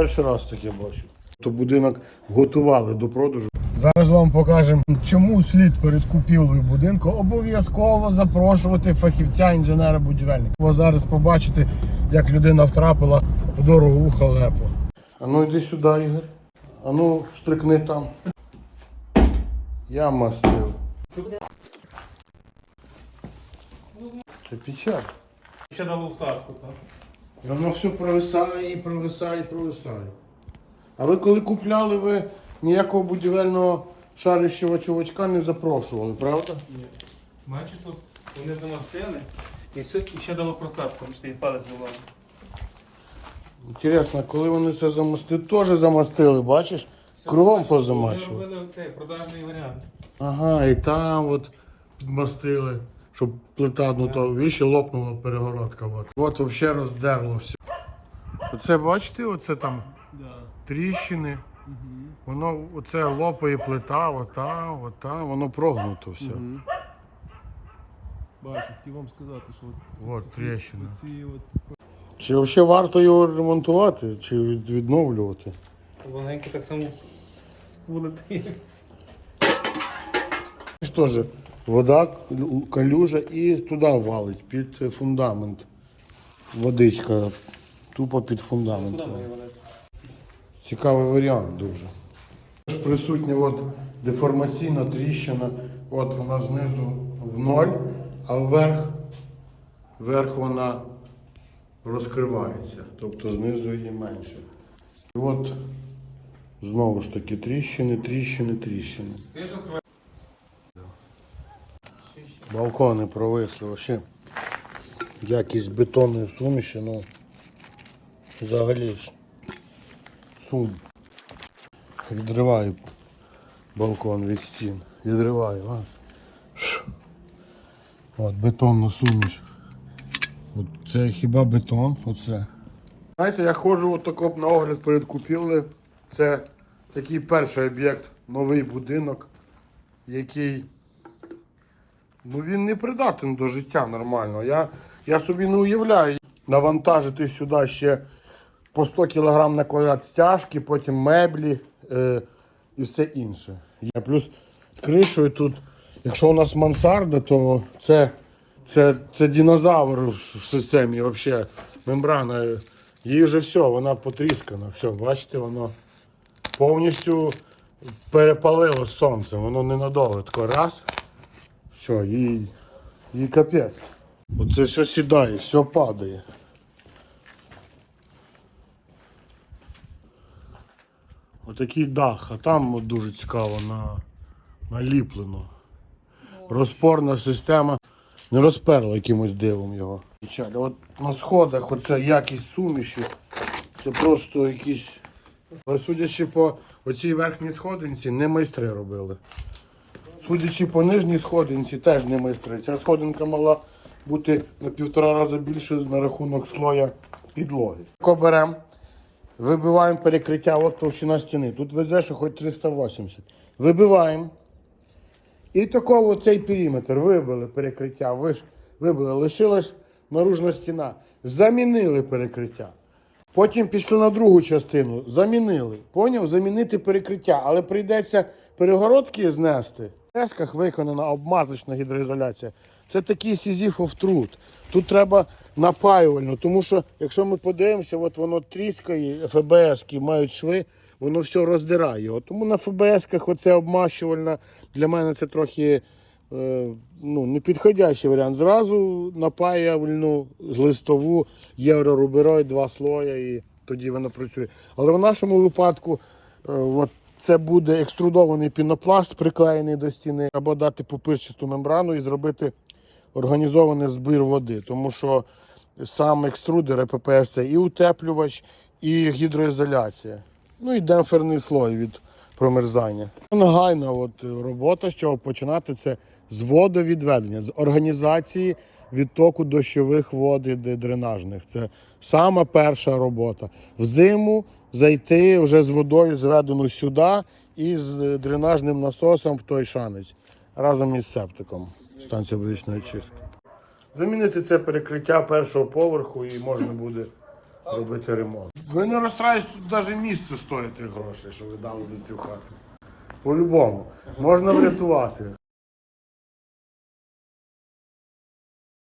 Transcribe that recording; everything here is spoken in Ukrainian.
Перший раз таке бачу. То будинок готували до продажу. Зараз вам покажемо, чому слід перед купівлею будинку обов'язково запрошувати фахівця інженера будівельника. Ви зараз побачите, як людина втрапила в дорогову халепу. А ну йди сюди, Ігор. А ну штрикни там. Я мастив. Це печаль. Ще дало всадку, так? І Воно все провисає і провисає і провисає. А ви коли купляли, ви ніякого будівельного шарищого чувачка не запрошували, правда? Ні. Бачиш тут, вони замастили і все, і ще дало просадку, тому що її палець вилазить. Інтересно, коли вони це замостили, теж замастили, бачиш? Кругом Вони позамащували. робили цей продажний варіант. Ага, і там от підмастили, щоб плита ну то віще лопнула перегородка. От, от взагалі роздерло все. Оце бачите, оце там Да. тріщини. Воно оце лопає плита, ота, ота, воно прогнуто все. Бачу, хотів вам сказати, що от, От тріщина. ці от Чи взагалі варто його ремонтувати, чи від- відновлювати? Легенько так само спулити. Ж теж вода, калюжа і туди валить, під фундамент. Водичка тупо під фундамент. Цікавий варіант дуже. Присутня от деформаційна тріщина, от вона знизу в ноль, а вверх, вверх вона розкривається, тобто знизу її менше. І от знову ж таки тріщини, тріщини, тріщини. Це я що скриваю? Балкони провисли вообще. Якість бетонної суміші, ну взагалі ж сум. Відриваю балкон від стін. Відриваю, а. От бетонна суміш. От це хіба бетон? Оце. Знаєте, я ходжу от на огляд перед купівлею. Це такий перший об'єкт, новий будинок, який Ну він не придатен до життя нормально. Я, я собі не уявляю навантажити сюди ще по 100 кг на квадрат стяжки, потім меблі е, і все інше. Плюс з кришою тут, якщо у нас мансарда, то це, це, це динозавр в системі взагалі. Мембрана. Їй вже все, вона потріскана. Все, бачите, воно повністю перепалило сонце. Воно ненадовго. Тако раз. Все, їй, їй капець. Оце все сідає, все падає. Отакий дах, а там дуже цікаво на, наліплено. Розпорна система. Не розперла якимось дивом його. От на сходах оця якість суміші. Це просто якісь. Судячи по оцій верхній сходинці, не майстри робили. Судячи по нижній сходинці, теж не майстри. Ця сходинка мала бути на півтора рази більше на рахунок слоя підлоги. Тако вибиваємо перекриття, от товщина стіни. Тут везе, що хоч 380. Вибиваємо. І такого цей периметр вибили перекриття, вибили, лишилась наружна стіна. Замінили перекриття. Потім пішли на другу частину, замінили. Поняв? Замінити перекриття, але прийдеться перегородки знести. В тесках виконана обмазочна гідроізоляція. Це такий сізіфов труд. Тут треба напаювально, тому що якщо ми подивимося, от воно тріскає, ФБСки мають шви, воно все роздирає його. Тому на ФБСках оце обмащувальна для мене це трохи е, ну, непідходящий варіант. Зразу напаювальну листову євроруберой, два слоя і тоді воно працює. Але в нашому випадку е, от це буде екструдований пінопласт, приклеєний до стіни, або дати пупирчату мембрану і зробити організований збір води. Тому що сам екструдер ЕППС це і утеплювач, і гідроізоляція. Ну і демпферний слой від промерзання. Нагайна от робота, з чого починати, це з водовідведення, з організації відтоку дощових вод і дренажних. Це сама перша робота. Взиму зайти вже з водою зведену сюди і з е, дренажним насосом в той шанець разом із септиком. Станція водичної чистки. Замінити це перекриття першого поверху і можна буде робити ремонт. Ви не розстраюсь, тут навіть місце стоїть грошей, що ви дали за цю хату. По-любому. Можна врятувати.